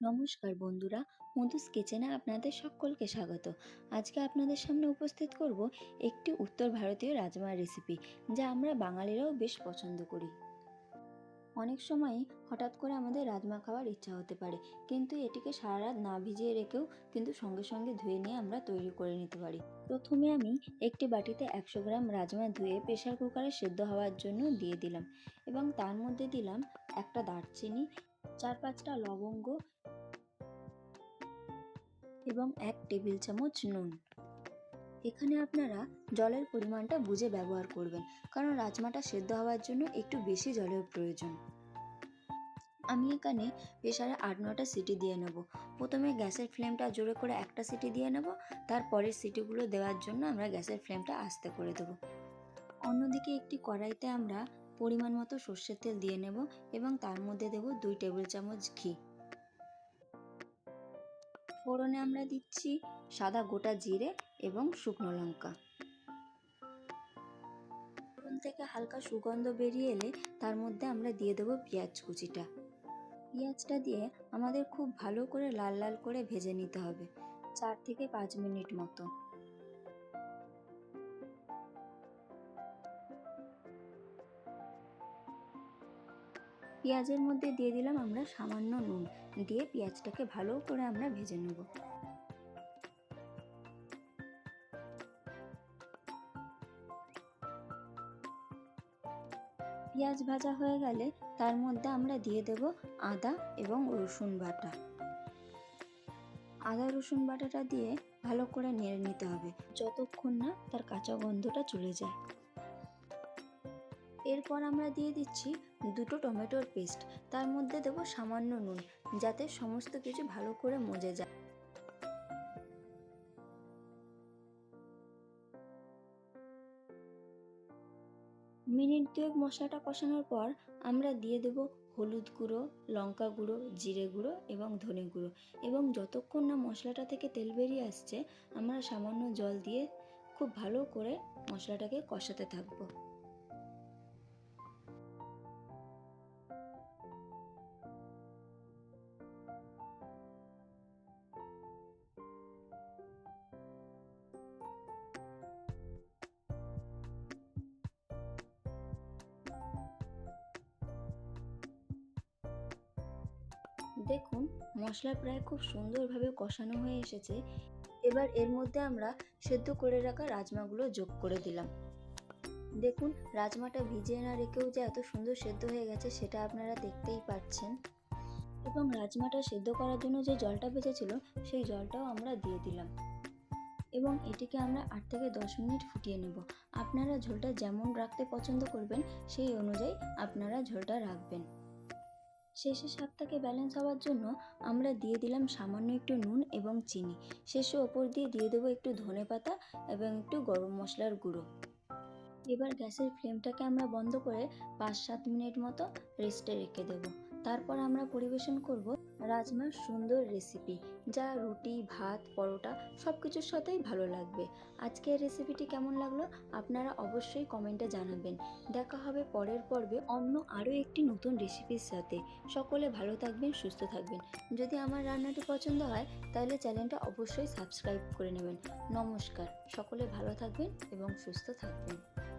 নমস্কার বন্ধুরা, মধুস কিচেনে আপনাদের সকলকে স্বাগত। আজকে আপনাদের সামনে উপস্থিত করব একটি উত্তর ভারতীয় রাজমার রেসিপি যা আমরা বাঙালিরাও বেশ পছন্দ করি। অনেক সময় হঠাৎ করে আমাদের রাজমা খাওয়ার ইচ্ছা হতে পারে, কিন্তু এটিকে সারা রাত না ভিজিয়ে রেখেও কিন্তু সঙ্গে সঙ্গে ধুয়ে নিয়ে আমরা তৈরি করে নিতে পারি। প্রথমে আমি একটি বাটিতে একশো গ্রাম রাজমা ধুয়ে প্রেশার কুকারে সেদ্ধ হওয়ার জন্য দিয়ে দিলাম, এবং তার মধ্যে দিলাম একটা দারচিনি চার পাঁচটা লবঙ্গ এবং এক টেবিল চামচ নুন। এখানে আপনারা জলের পরিমাণটা বুঝে ব্যবহার করবেন, কারণ রাজমাটা সেদ্ধ হওয়ার জন্য একটু বেশি জলের প্রয়োজন। আমি এখানে প্রেশারে আট নটা সিটি দিয়ে নেব। প্রথমে গ্যাসের ফ্লেমটা জোরে করে একটা সিটি দিয়ে নেব, তারপরের সিটিগুলো দেওয়ার জন্য আমরা গ্যাসের ফ্লেমটা আস্তে করে দেব। অন্যদিকে একটি কড়াইতে আমরা পরিমাণ মতো সর্ষের তেল দিয়ে নেব এবং তার মধ্যে দেব দুই টেবিল চামচ ঘি। ফোড়নে আমরা দিচ্ছি সাদা গোটা জিরে এবং শুকনো লঙ্কা। ফোড়ন থেকে হালকা সুগন্ধ বেরিয়ে এলে তার মধ্যে আমরা দিয়ে দেবো পেঁয়াজ কুচিটা। পেঁয়াজটা দিয়ে আমাদের খুব ভালো করে লাল লাল করে ভেজে নিতে হবে, চার থেকে পাঁচ মিনিট মতো। পেঁয়াজের মধ্যে দিয়ে দিলাম আমরা সামান্য নুন। দিয়ে পেঁয়াজটাকে ভালো করে আমরা ভেজে নেব। পেঁয়াজ ভাজা হয়ে গেলে তার মধ্যে আমরা দিয়ে দেব আদা এবং রসুন বাটা। আদা, রসুন বাটাটা দিয়ে ভালো করে নেড়ে নিতে হবে। যতক্ষণ না তার কাঁচা গন্ধটা চলে যায়। এরপর আমরা দিয়ে দিচ্ছি দুটো টমেটোর পেস্ট। তার মধ্যে দেব সামান্য নুন, যাতে সমস্ত কিছু ভালো করে মজে যায়। মিনিট দুয়েক মশলাটা কষানোর পর আমরা দিয়ে দেব হলুদ গুঁড়ো, লঙ্কা গুঁড়ো, জিরে গুঁড়ো এবং ধনে গুঁড়ো। এবং যতক্ষণ না মশলাটা থেকে তেল বেরিয়ে আসছে, আমরা সামান্য জল দিয়ে খুব ভালো করে মশলাটাকে কষাতে থাকব। দেখুন, মশলা প্রায় খুব সুন্দরভাবে কষানো হয়ে এসেছে। এবার এর মধ্যে আমরা সেদ্ধ করে রাখা রাজমাগুলো যোগ করে দিলাম। দেখুন, রাজমাটা ভিজিয়ে না রেখেও যে এত সুন্দর সেদ্ধ হয়ে গেছে সেটা আপনারা দেখতেই পাচ্ছেন। এবং রাজমাটা সেদ্ধ করার জন্য যে জলটা বেঁচেছিল, সেই জলটাও আমরা দিয়ে দিলাম। এবং এটিকে আমরা আট থেকে দশ মিনিট ফুটিয়ে নেব। আপনারা ঝোলটা যেমন রাখতে পছন্দ করবেন, সেই অনুযায়ী আপনারা ঝোলটা রাখবেন। শেষে স্বাদটাকে ব্যালেন্স হওয়ার জন্য আমরা দিয়ে দিলাম সামান্য একটু নুন এবং চিনি। শেষে ওপর দিয়ে দিয়ে দেবো একটু ধনে পাতা এবং একটু গরম মশলার গুঁড়ো। এবার গ্যাসের ফ্লেমটাকে আমরা বন্ধ করে পাঁচ সাত মিনিট মতো রেস্টে রেখে দেব। তারপর আমরা পরিবেশন করব রাজমার সুন্দর রেসিপি যা রুটি, ভাত, পরোটা সব কিছুর সাথেই ভালো লাগবে। আজকের রেসিপিটি কেমন লাগল আপনারা অবশ্যই কমেন্টে জানাবেন। দেখা হবে পরের পর্বে অন্য আরও একটি নতুন রেসিপির সাথে। সকলে ভালো থাকবেন, সুস্থ থাকবেন। যদি আমার রান্নাটি পছন্দ হয়, তাহলে চ্যানেলটা অবশ্যই সাবস্ক্রাইব করে নেবেন। নমস্কার। সকলে ভালো থাকবেন এবং সুস্থ থাকবেন।